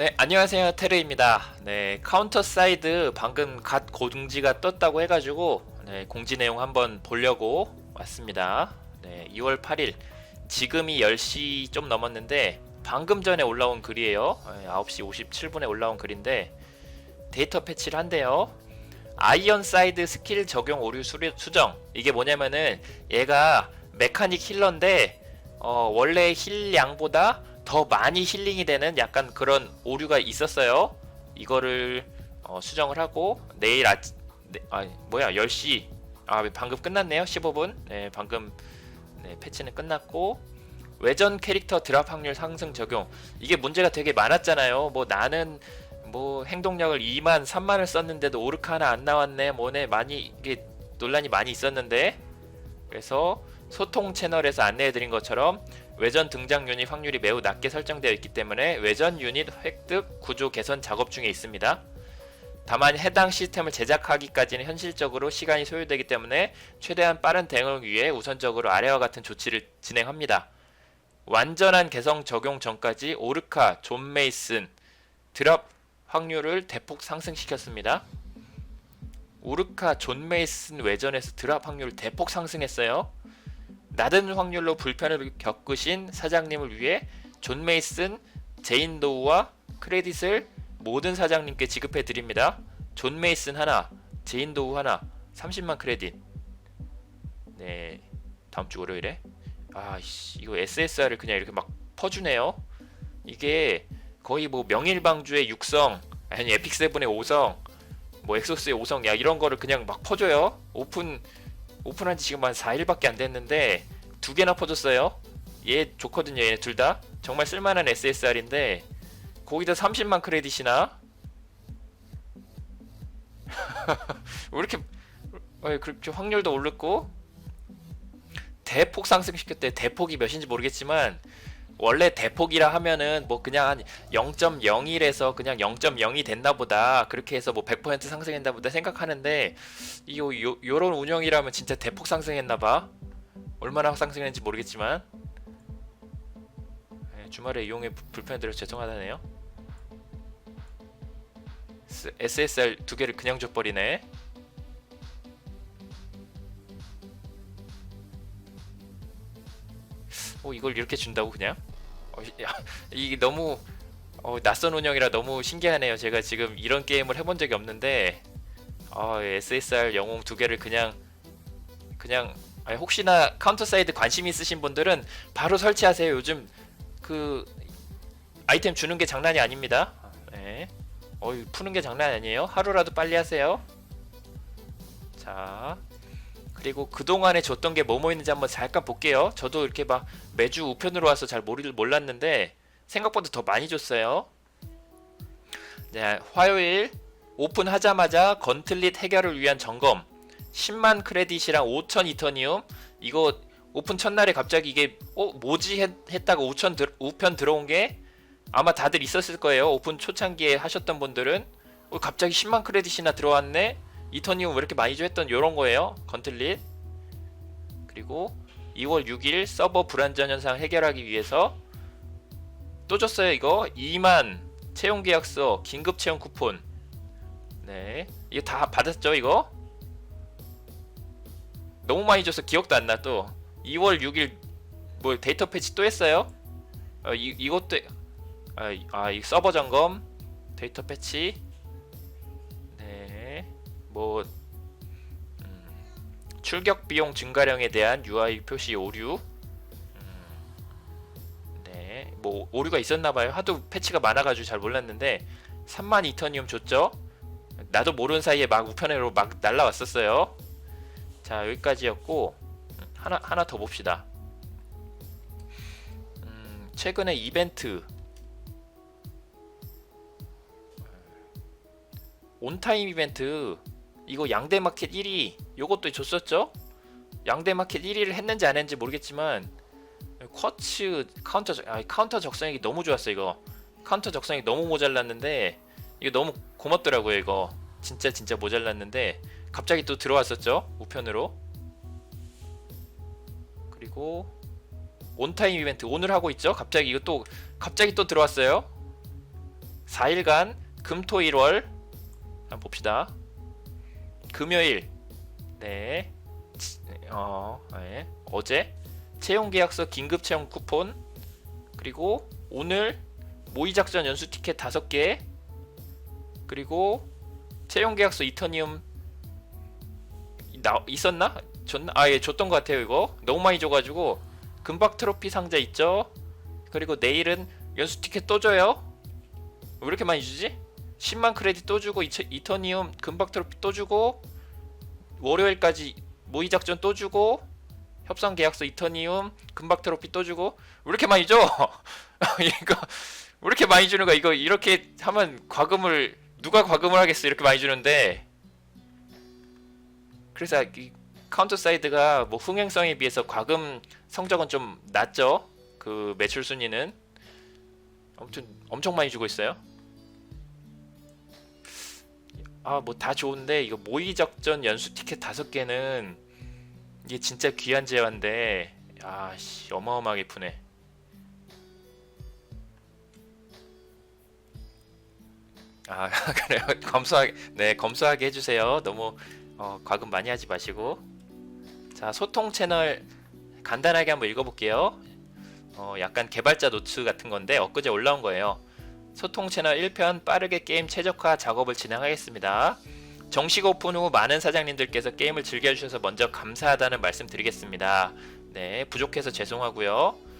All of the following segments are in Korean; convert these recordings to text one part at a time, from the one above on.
네, 안녕하세요. 테르입니다. 네, 카운터 사이드 방금 갓 공지가 떴다고 해가지고 네, 공지 내용 한번 보려고 왔습니다. 네, 2월 8일 지금이 10시 좀 넘었는데 방금 전에 올라온 글이에요. 네, 9시 57분에 올라온 글인데 데이터 패치를 한대요. 아이언 사이드 스킬 적용 오류 수리, 수정 이게 뭐냐면은 얘가 메카닉 힐러인데 어, 원래 힐량보다 더 많이 힐링이 되는 약간 그런 오류가 있었어요. 이거를 어, 수정을 하고 내일 아침 네, 아 뭐야 10시. 아 방금 끝났네요 15분. 네 방금 네, 패치는 끝났고. 외전 캐릭터 드랍 확률 상승 적용. 이게 문제가 되게 많았잖아요. 뭐 나는 뭐 행동력을 2만 3만을 썼는데도 오르카 하나 안 나왔네 뭐네 많이 이게 논란이 많이 있었는데. 그래서 소통 채널에서 안내해드린 것처럼 외전 등장 유닛 확률이 매우 낮게 설정되어 있기 때문에 외전 유닛 획득 구조 개선 작업 중에 있습니다. 다만 해당 시스템을 제작하기까지는 현실적으로 시간이 소요되기 때문에 최대한 빠른 대응을 위해 우선적으로 아래와 같은 조치를 진행합니다. 완전한 개성 적용 전까지 오르카, 존 메이슨, 드랍 확률을 대폭 상승시켰습니다. 오르카, 존 메이슨 외전에서 드랍 확률을 대폭 상승했어요. 낮은 확률로 불편을 겪으신 사장님을 위해 존 메이슨, 제인 도우와 크레딧을 모든 사장님께 지급해 드립니다. 존 메이슨 하나, 제인 도우 하나, 30만 크레딧. 네, 다음 주 월요일에. 아씨, 이거 SSR을 그냥 이렇게 막 퍼주네요. 이게 거의 뭐 명일방주의 육성, 아니 에픽 세븐의 5성, 뭐 엑소스의 5성, 야 이런 거를 그냥 막 퍼줘요. 오픈 오픈한 지 지금 한 4일밖에 안 됐는데 두 개나 퍼줬어요. 얘 좋거든요. 얘 둘 다. 정말 쓸만한 SSR인데 거기다 30만 크레딧이나 왜 이렇게 왜 그렇게 확률도 오르고 대폭 상승시켰대. 대폭이 몇인지 모르겠지만 원래 대폭이라 하면은 뭐 그냥 한 0.01에서 그냥 0.0이 됐나 보다. 그렇게 해서 뭐 100% 상승했나 보다 생각하는데 이 요, 요, 요런 운영이라면 진짜 대폭 상승했나 봐. 얼마나 상승했는지 모르겠지만. 네, 주말에 이용해 부- 불편해드려 죄송하다네요. SSR 두 개를 그냥 줘버리네. 어 이걸 이렇게 준다고 그냥? 어, 야, 이게 너무 어, 낯선 운영이라 너무 신기하네요. 제가 지금 이런 게임을 해본 적이 없는데 어, SSR 영웅 두 개를 그냥 그냥 아니, 혹시나 카운터 사이드 관심 있으신 분들은 바로 설치하세요. 요즘 그 아이템 주는 게 장난이 아닙니다. 네. 어이 푸는 게 장난 아니에요. 하루라도 빨리 하세요. 자. 그리고 그동안에 줬던 게 뭐뭐 있는지 한번 잠깐 볼게요. 저도 이렇게 막 매주 우편으로 와서 잘 모르, 몰랐는데 생각보다 더 많이 줬어요. 네, 화요일 오픈하자마자 건틀릿 해결을 위한 점검 10만 크레딧이랑 5천 이터니움 이거 오픈 첫날에 갑자기 이게 어 뭐지 했, 했다가 우천 들, 우편 들어온 게 아마 다들 있었을 거예요. 오픈 초창기에 하셨던 분들은 어, 갑자기 10만 크레딧이나 들어왔네. 이터니움 왜 이렇게 많이 줘 했던 요런 거예요. 건틀릿. 그리고 2월 6일 서버 불안전 현상 해결하기 위해서 또 줬어요 이거. 2만 채용 계약서 긴급 채용 쿠폰. 네. 이거 다 받았죠 이거? 너무 많이 줘서 기억도 안 나 또. 2월 6일 뭐 데이터 패치 또 했어요? 어, 이, 이것도 아, 이- 아, 이 서버 점검 데이터 패치. 네 뭐 음, 출격 비용 증가량에 대한 UI 표시 오류 네, 뭐 오류가 있었나 봐요. 하도 패치가 많아가지고 잘 몰랐는데 3만 이터니움 줬죠. 나도 모르는 사이에 막 우편으로 막 날라왔었어요. 자 여기까지였고 음, 하나 하나 더 봅시다. 음, 최근에 이벤트 온타임 이벤트 이거 양대마켓 1위 요것도 줬었죠? 양대마켓 1위를 했는지 안 했는지 모르겠지만 쿼츠 카운터 적- 아, 카운터 적성이 너무 좋았어 이거. 카운터 적성이 너무 모자랐는데 이거 너무 고맙더라고요 이거. 진짜 진짜 모자랐는데 갑자기 또 들어왔었죠 우편으로. 그리고 온타임 이벤트 오늘 하고 있죠? 갑자기 이거 또 갑자기 또 들어왔어요. 4일간 금토일월. 한번 봅시다. 금요일 네. 치- 어, 네. 어제 채용 계약서 긴급 채용 쿠폰 그리고 오늘 모의 작전 연수 티켓 5개 그리고 채용 계약서 이터니움 나 있었나? 줬나? 아, 예, 줬던 것 같아요, 이거. 너무 많이 줘가지고. 금박 트로피 상자 있죠? 그리고 내일은 연수 티켓 또 줘요? 왜 이렇게 많이 주지? 10만 크레딧 또 주고, 이터니움 금박 트로피 또 주고, 월요일까지 모의 작전 또 주고, 협상 계약서 이터니움 금박 트로피 또 주고, 왜 이렇게 많이 줘? 이거, 왜 이렇게 많이 주는 거야? 이거 이렇게 하면 과금을, 누가 과금을 하겠어? 이렇게 많이 주는데. 그래서 이 카운터 사이드가 뭐 흥행성에 비해서 과금 성적은 좀 낮죠. 그 매출 순위는 아무튼 엄청 많이 주고 있어요. 아 뭐 다 좋은데 이거 모의 적전 연수 티켓 다섯 개는 이게 진짜 귀한 재화인데 아씨 어마어마하게 푸네. 아 그래요 검소하게 네 검소하게 해주세요. 너무 어, 과금 많이 하지 마시고 자 소통 채널 간단하게 한번 읽어볼게요 어, 약간 개발자 노트 같은 건데 엊그제 올라온 거예요 소통 채널 1편 빠르게 게임 최적화 작업을 진행하겠습니다 정식 오픈 후 많은 사장님들께서 게임을 즐겨주셔서 먼저 감사하다는 말씀 드리겠습니다 네 부족해서 죄송하고요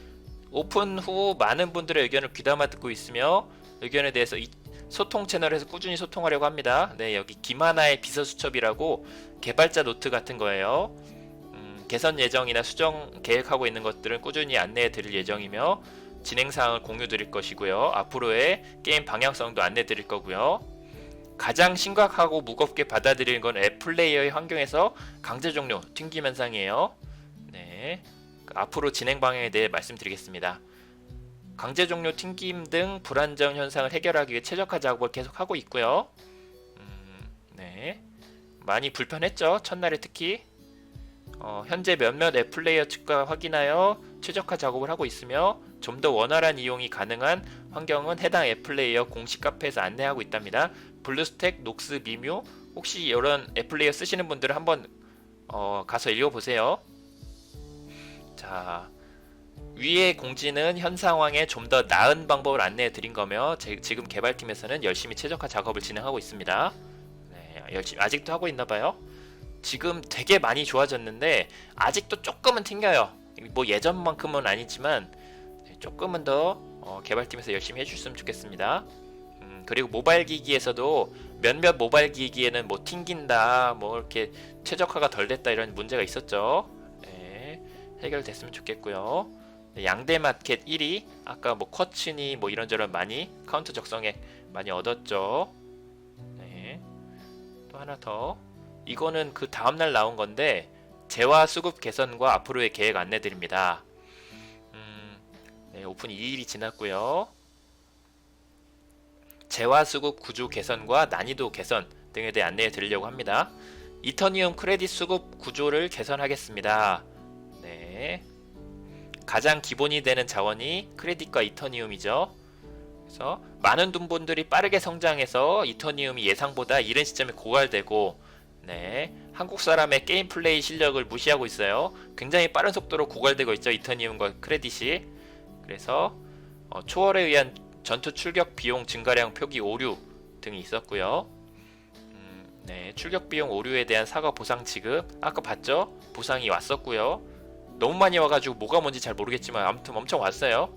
오픈 후 많은 분들의 의견을 귀담아 듣고 있으며 의견에 대해서 이, 소통 채널에서 꾸준히 소통하려고 합니다. 네, 여기 김하나의 비서수첩이라고 개발자 노트 같은 거예요. 음, 개선 예정이나 수정 계획하고 있는 것들은 꾸준히 안내해 드릴 예정이며 진행 사항을 공유 드릴 것이고요. 앞으로의 게임 방향성도 안내 드릴 거고요. 가장 심각하고 무겁게 받아들이는 건 앱 플레이어의 환경에서 강제 종료, 튕김 현상이에요. 네. 그 앞으로 진행 방향에 대해 말씀드리겠습니다. 강제 종료 튕김 등 불안정 현상을 해결하기 위해 최적화 작업을 계속하고 있고요. 음, 네. 많이 불편했죠. 첫날에 특히. 어, 현재 몇몇 앱 플레이어 측과 확인하여 최적화 작업을 하고 있으며 좀 더 원활한 이용이 가능한 환경은 해당 앱 플레이어 공식 카페에서 안내하고 있답니다. 블루스택, 녹스, 미묘 혹시 이런 앱 플레이어 쓰시는 분들은 한번 어, 가서 읽어보세요. 자, 위의 공지는 현 상황에 좀 더 나은 방법을 안내해 드린 거며 제, 지금 개발팀에서는 열심히 최적화 작업을 진행하고 있습니다. 네, 열심히 아직도 하고 있나 봐요. 지금 되게 많이 좋아졌는데 아직도 조금은 튕겨요. 뭐 예전만큼은 아니지만 네, 조금은 더 어, 개발팀에서 열심히 해주셨으면 좋겠습니다. 음, 그리고 모바일 기기에서도 몇몇 모바일 기기에는 뭐 튕긴다, 뭐 이렇게 최적화가 덜 됐다 이런 문제가 있었죠. 네, 해결됐으면 좋겠고요. 네, 양대 마켓 1위 아까 뭐 쿼츠니 뭐 이런저런 많이 카운터 적성에 많이 얻었죠. 네. 또 하나 더 이거는 그 다음날 나온 건데 재화 수급 개선과 앞으로의 계획 안내 드립니다. 음, 네, 오픈 2일이 지났고요. 재화 수급 구조 개선과 난이도 개선 등에 대해 안내해 드리려고 합니다. 이터니움 크레딧 수급 구조를 개선하겠습니다. 네. 가장 기본이 되는 자원이 크레딧과 이터니움이죠. 그래서 많은 분들이 빠르게 성장해서 이터니움이 예상보다 이른 시점에 고갈되고 네, 한국 사람의 게임 플레이 실력을 무시하고 있어요. 굉장히 빠른 속도로 고갈되고 있죠. 이터니움과 크레딧이. 그래서 어, 초월에 의한 전투 출격 비용 증가량 표기 오류 등이 있었고요. 음, 네, 출격 비용 오류에 대한 사과 보상 지급 아까 봤죠? 보상이 왔었고요. 너무 많이 와가지고 뭐가 뭔지 잘 모르겠지만 아무튼 엄청 왔어요.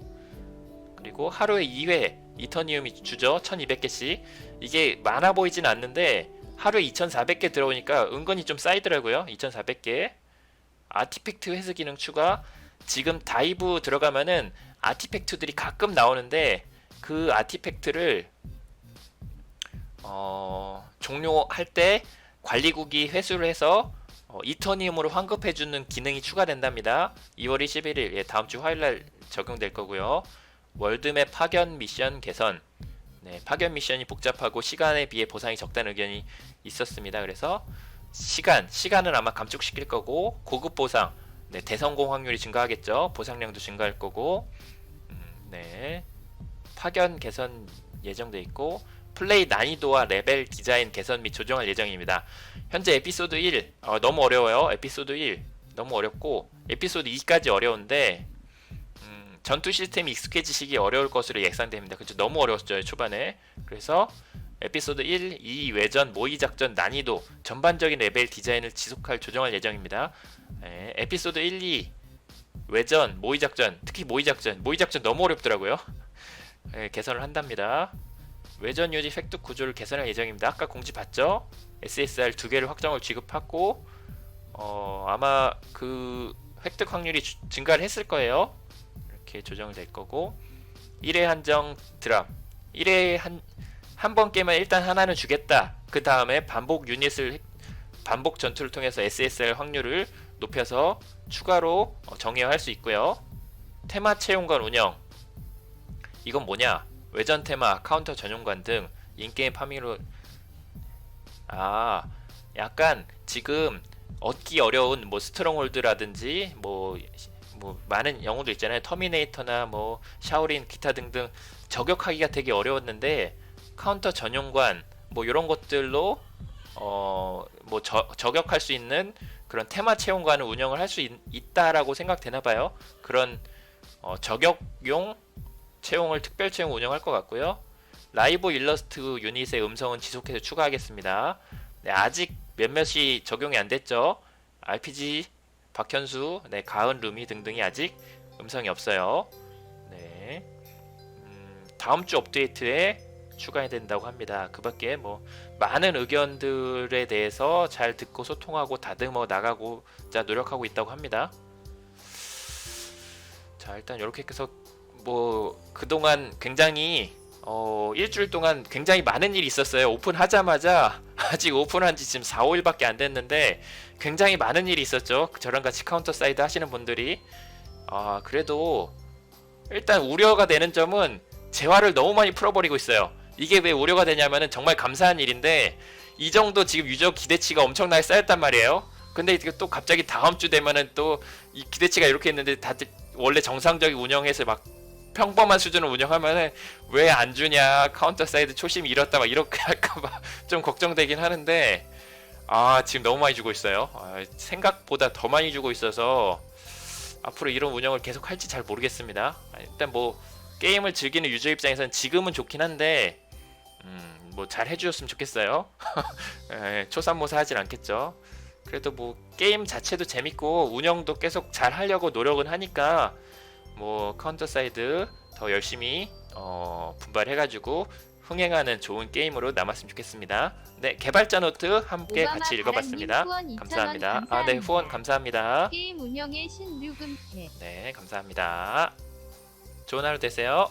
그리고 하루에 2회 이터니움이 주죠. 1200개씩. 이게 많아 보이진 않는데 하루에 2400개 들어오니까 은근히 좀 쌓이더라고요. 2400개. 아티팩트 회수 기능 추가. 지금 다이브 들어가면은 아티팩트들이 가끔 나오는데 그 아티팩트를 어, 종료할 때 관리국이 회수를 해서 어, 이터니움으로 환급해주는 기능이 추가된답니다. 2월 21일 예, 다음 주 화요일 날 적용될 거고요. 월드맵 파견 미션 개선 네, 파견 미션이 복잡하고 시간에 비해 보상이 적다는 의견이 있었습니다. 그래서 시간, 시간은 아마 감축시킬 거고 고급 보상, 네, 대성공 확률이 증가하겠죠. 보상량도 증가할 거고 음, 네, 파견 개선 예정돼 있고 플레이 난이도와 레벨 디자인 개선 및 조정할 예정입니다. 현재 에피소드 1 어, 너무 어려워요. 에피소드 1 너무 어렵고 에피소드 2까지 어려운데 음, 전투 시스템이 익숙해지시기 어려울 것으로 예상됩니다. 그죠? 너무 어려웠죠 초반에. 그래서 에피소드 1, 2 외전 모의 작전 난이도 전반적인 레벨 디자인을 지속할 조정할 예정입니다. 예, 에피소드 1, 2 외전 모의 작전 특히 모의 작전 모의 작전 너무 어렵더라고요. 예, 개선을 한답니다. 외전 유지 획득 구조를 개선할 예정입니다. 아까 공지 봤죠? SSR 두 개를 확정을 지급하고 어, 아마 그 획득 확률이 주- 증가를 했을 거예요. 이렇게 조정을 될 거고 1회 한정 드랍 1회 한 한 번 깨면 일단 하나는 주겠다. 그 다음에 반복 유닛을 획- 반복 전투를 통해서 SSR 확률을 높여서 추가로 어, 정의할 수 있고요. 테마 채용관 운영 이건 뭐냐? 외전 테마, 카운터 전용관 등 인게임 파밍으로 아 약간 지금 얻기 어려운 뭐 스트롱홀드라든지 뭐, 뭐 많은 영웅들 있잖아요. 터미네이터나 뭐 샤오린 기타 등등 저격하기가 되게 어려웠는데 카운터 전용관 뭐 이런 것들로 어뭐 저격할 수 있는 그런 테마 채용관을 운영을 할 수 있다라고 생각되나 봐요. 그런 어, 저격용 채용을 특별 채용 운영할 것 같고요. 라이브 일러스트 유닛의 음성은 지속해서 추가하겠습니다. 네, 아직 몇몇이 적용이 안 됐죠. RPG, 박현수, 네, 가은 루미 등등이 아직 음성이 없어요. 네, 음, 다음 주 업데이트에 추가해야 된다고 합니다. 그 밖에 뭐 많은 의견들에 대해서 잘 듣고 소통하고 다듬어 나가고자 노력하고 있다고 합니다. 자 일단 이렇게 해서 뭐 그동안 굉장히 어 일주일 동안 굉장히 많은 일이 있었어요. 오픈하자마자 아직 오픈한 지 지금 4, 5일밖에 안 됐는데 굉장히 많은 일이 있었죠. 저랑 같이 카운터 사이드 하시는 분들이 아 그래도 일단 우려가 되는 점은 재화를 너무 많이 풀어버리고 있어요. 이게 왜 우려가 되냐면은 정말 감사한 일인데 이 정도 지금 유저 기대치가 엄청나게 쌓였단 말이에요. 근데 또 갑자기 다음 주 되면은 또 이 기대치가 이렇게 있는데 다들 원래 정상적인 운영해서 막 평범한 수준을 운영하면은 왜 안 주냐 카운터 사이드 초심 잃었다 막 이렇게 할까봐 좀 걱정되긴 하는데 아 지금 너무 많이 주고 있어요. 아, 생각보다 더 많이 주고 있어서 앞으로 이런 운영을 계속 할지 잘 모르겠습니다. 아, 일단 뭐 게임을 즐기는 유저 입장에서는 지금은 좋긴 한데 음, 뭐 잘 해주셨으면 좋겠어요. 에, 초산모사 하진 않겠죠. 그래도 뭐 게임 자체도 재밌고 운영도 계속 잘 하려고 노력은 하니까 뭐 카운터 사이드 더 열심히 어, 분발해가지고 흥행하는 좋은 게임으로 남았으면 좋겠습니다. 네 개발자 노트 함께 같이 읽어봤습니다. 2,000원 감사합니다. 아 네 후원 감사합니다. 게임 운영의 신류금태 네 감사합니다. 좋은 하루 되세요.